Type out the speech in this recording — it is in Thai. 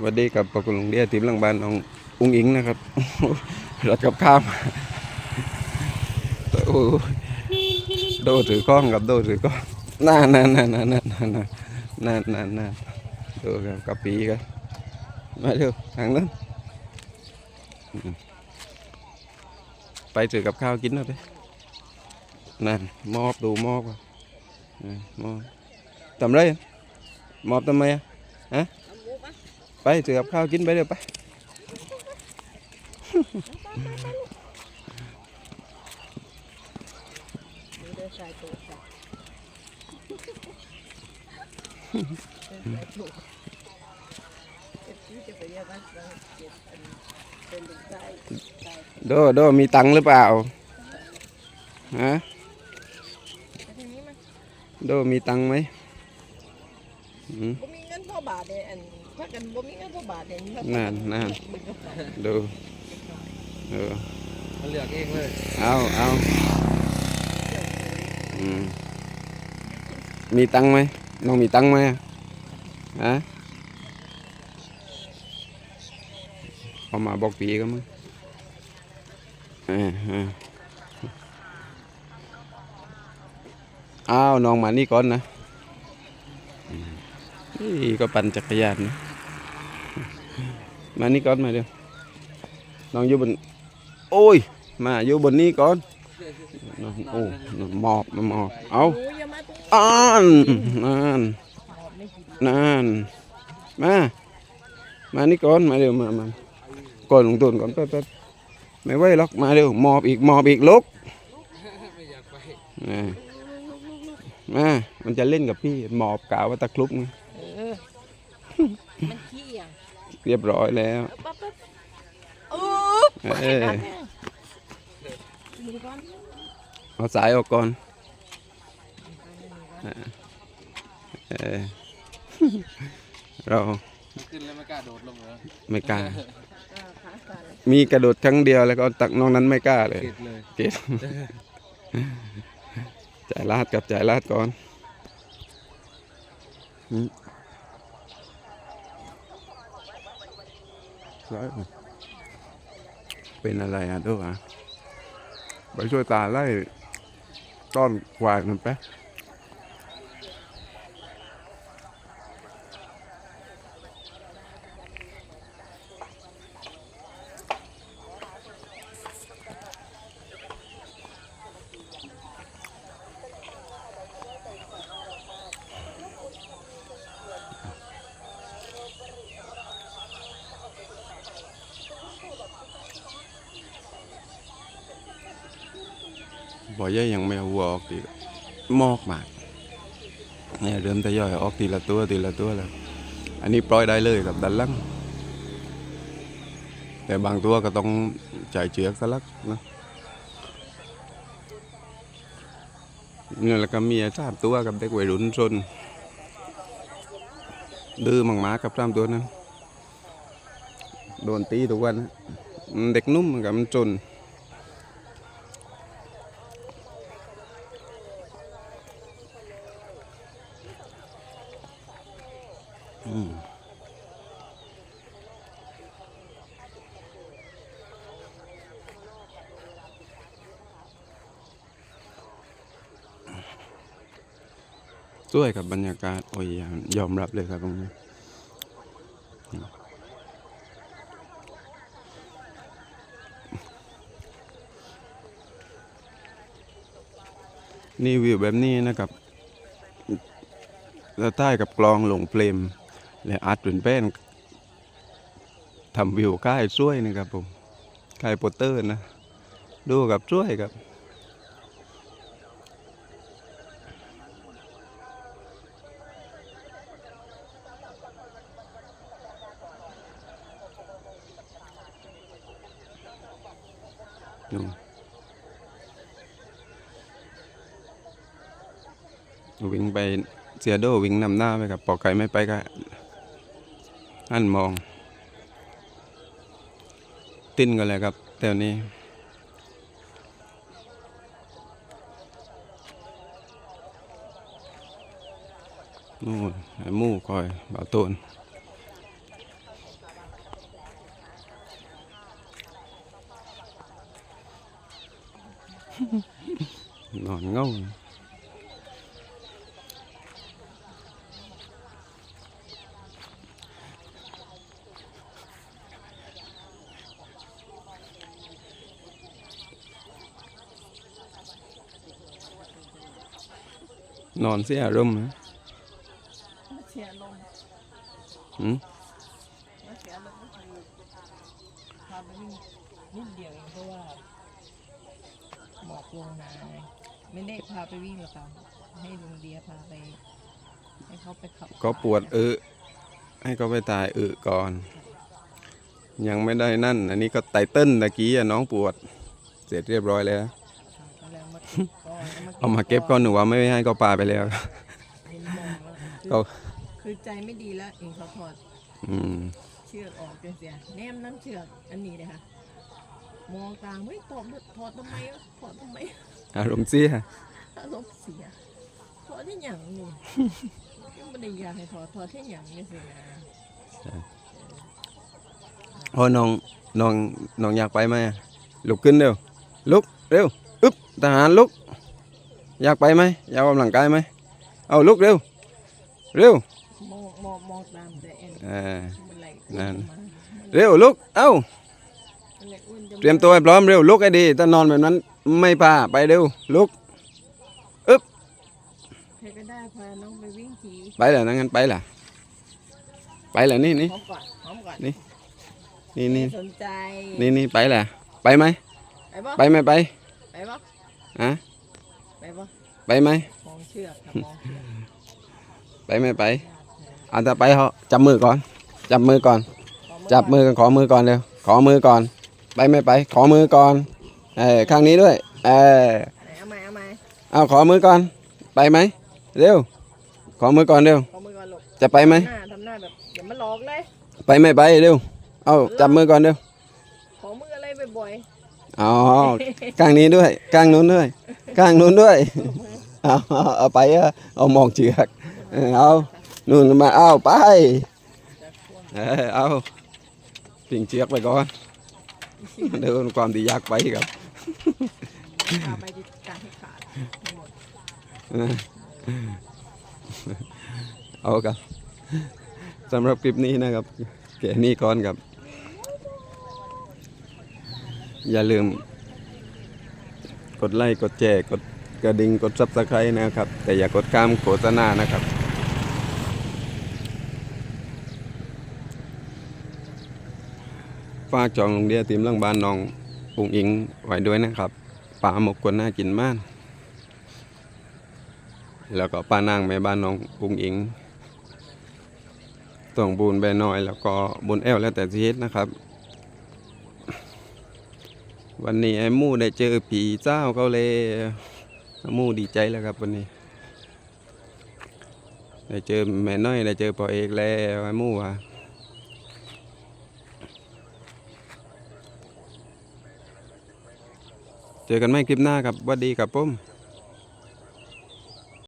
วัสดีกับปกุลงเดียทีมหลังบ้านน้องอุ้งอิงนะครับรถกับข้ามโอ้โดถือกล้องกับโดถือกล้องนั่นนั่นนั่นนั่นนั่นนั่นนั่นนั่นนั่นดูกับกะปีกันมาเร็วทางนั้นไปถือกับข้าวกินหน่อยไปนั่นมอบดูมอบอ่ออมอบทำไรมอบทำไมอะฮะ ไปถือกับข้าวกินไปเดี๋ยวไป โดโดมีตังค์หรือเปล่า ฮะ โดมีตังค์ไหมอืม บ่มีเงินพ่อบาทเลยอัน ถ้ากันบ่มีเงินพ่อบาทเนี่ยนั่นนั่นดูเออมันเลือกเองเลย เอาเอาอืมมีตังค์ไหมน้องมีตังค์ไหมฮะเอามาบอกปีก็มึงเออเอออ้าวน้องมานี่ก่อนนะอืมนี่ก็ปั่นจักรยานนะ มานี่ก่อนมาเดี๋ยวน้องอยู่บน โอ้ย มาอยู่บนนี้ก่อนน้องโอ้หมอบหมอบเอาอ่านนั่นนั่นมา มานี่ก่อนมาเร็วมามาก่อนลงตุนก่อนแป๊บแป๊บไม่ไหวหรอกมาเร็วหมอบอีกหมอบอีกลุกไม่อยามามันจะเล่นกับพี่หมอบกาวว่าตะครุบไง เออมันขี้อะเรียบร้อยแล้วปั๊บปั๊บเออเออมีก่อนเอาสายออกก่อนเออเราขึ้นแล้วไม่กล้าโดดลงเหรอไม่กล้าอ่าขาสั่นมีกระโดดครั้งเดียวแล้วก็ตักน้องนั้นไม่กล้าเลย เก็ดเลยเกตจ่ายลาดกับจ่ายลาดก่อนอืม แล้วเป็นอะไรอะด้วยอะไปช่วยตาไล่ต้อนควายมันไป บ่อยยังไม่เอาวัวออกดีมอกมากเนี่ยเริ่มทยอยออกทีละตัวทีละตัวแล้ว อันนี้ปล่อยได้เลยกับดันลังแต่บางตัวก็ต้องจ่ายเชือกสลักนะเนี่ยแล้วก็มีสามตัวกับเด็กวัยรุ่นชนดื้อมังมากับสามตัวนั้นโดนตีทุกวันนะมันเด็กนุ่มกับมันจน สวยกับบรรยากาศโอ้ยยอมรับเลยครับตรงนี้นี่วิวแบบนี้นะครับแล้วใต้กับกลองหลงเพลมและอาร์ตเป็นแป้นทำวิวค่ายช่วยนะครับผมค่ายโปเตอร์นะ ดูกับช่วยครับ วิ่งไปเสียโดวิ่งนำหน้าไปครับปอกไก่ไม่ไปก็อันมอง ติ้นกันเลยครับแถวนี้นู่นไอ้มู่คอยบ่าวตูนนอนเง นอนเสียอารมณ์นะเสียลมหืมมาเสียลมก็คือพาไปวิ่งนิดเดียวเองเพราะว่าหมอกลงมาไงไม่ได้พาไปวิ่งหรอกค่ะให้ลุงเดียพาไปให้เขาไปขับก็ปวดเออให้เขาไปตายเออก่อน ยังไม่ได้นั่น อันนี้ก็ไตเติ้ลตะกี้อะน้องปวด เสร็จเรียบร้อยแล้วก็แล้วมาก็ เอามาเก็บก้อนหนูว่าไม่ให้ก็ปลาไปแล้วเห็นมองแล้วก็คือคือใจไม่ดีแล้วเองเขาถอดอืมเชือกออกจนเสียแนมน้ำเชือกอันนี้เลยค่ะมองตามเฮ้ยถอดถอดทำไมวะถอดทำไมอารมณ์เสียอารมณ์เสียถอดที่หยังนี่ยังไม่ได้อยากให้ถอดถอดที่หยังนี่สินะโอ้น้องน้องน้องอยากไปไหมอะลุกขึ้นเร็วลุกเร็วอึ๊บทหารลุก อยากไปไหมอยากออกกำลังกายไหมเอาลุกเร็วเร็วมองมองมองตามแต่เอ็นอ่ามันไหลนั่นมาเร็วลุกเอ้ามันไหลอ้วนจะเตรียมตัวให้พร้อมเร็วลุกให้ดีถ้านอนแบบนั้นไม่พาไปเร็วลุกใครก็ได้พาน้องไปวิ่งทีไปเหรอนั่งั้นไปเหรอไปเหรอนี่นี่พร้อมก่อนพร้อมก่อนนี่นี่นี่สนใจนี่นี่ไปเหรอไปไหมไปบ่ไปไหมไปไปบ่อะ ไปบ่ไปไหมมองเชือกค่ะมองเชือกไปไหมไปเอาแต่ไปเขาจับมือก่อน จับมือก่อน จับมือกันขอมือก่อนเร็วขอมือก่อน ไปไม่ไป ขอมือก่อนเออข้างนี้ด้วยเออไหนเอาไหมเอาไหมเอาขอมือก่อน ไปไหมเร็วขอมือก่อนเร็วขอมือก่อนลูกจะไปไหมหน้าทำหน้าแบบอย่ามาหลอกเลยไปไม่ไปเร็วเอาจับมือก่อนเร็วขอมืออะไรบ่อยอ๋อข้างนี้ด้วยข้างนู้นด้วย ข้างนู้นด้วย เอาเอาไปเอามองเชือกเอานู่นมาเอาไปเออเอาปิ่งเชือกไปก่อนเดี๋ยวความที่อยากไปครับไปจะการให้ขาดเอาครับสำหรับคลิปนี้นะครับแค่นี้ก่อนครับ อย่าลืม กดไลค์กดแชร์กดกระดิ่งกดซับสไครต์นะครับ แต่อย่ากดข้ามโฆษณานะครับฝากจองโรงเรียนทีมเรื่องบ้านน้องปุงอิงไว้ด้วยนะครับปลาหมกกวนน่ากินมาก แล้วก็ป้านางแม่บ้านน้องปุงอิงต้องบูนแบน้อย แล้วก็บุญแอลแล้วแต่ชีวิตนะครับ วันนี้ไอ้มู่ได้เจอผีเจ้าเขาเลยมู่ดีใจแล้วครับวันนี้ ได้เจอแม่น้อยได้เจอปอเอกแล้วไอ้มู่ว่ะเจอกันไหมคลิปหน้าครับสวัสดีครับผม